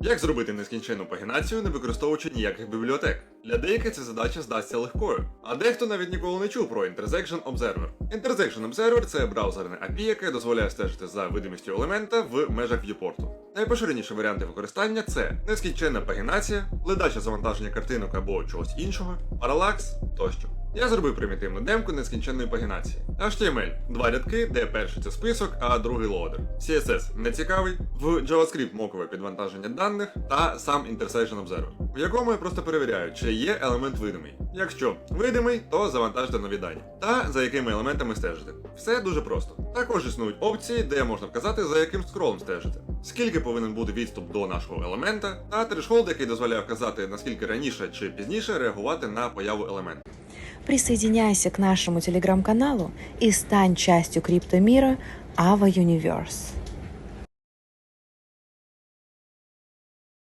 Як зробити нескінченну пагінацію, не використовуючи ніяких бібліотек? Для деяких ця задача здасться легкою, а дехто навіть ніколи не чув про Intersection Observer. Intersection Observer це браузерне API, яке дозволяє стежити за видимістю елемента в межах в'юпорту. Найпоширеніші варіанти використання це нескінченна пагінація, ледаче завантаження картинок або чогось іншого, паралакс тощо. Я зробив примітивну демку нескінченної пагінації. HTML – два рядки, де перший це список, а другий лоадер. CSS не цікавий, в JavaScript мокове підвантаження даних та сам Intersection Observer, в якому я просто перевіряю, чи є елемент видимий. Якщо видимий, то завантажте нові дані. Та за якими елементами стежити. Все дуже просто. Також існують опції, де можна вказати, за яким скролом стежити. Скільки повинен бути відступ до нашого елемента, та трешхолд, який дозволяє вказати, наскільки раніше чи пізніше реагувати на появу елемента. Присоединяйся к нашему телеграм-каналу и стань частью криптомира Ava Universe.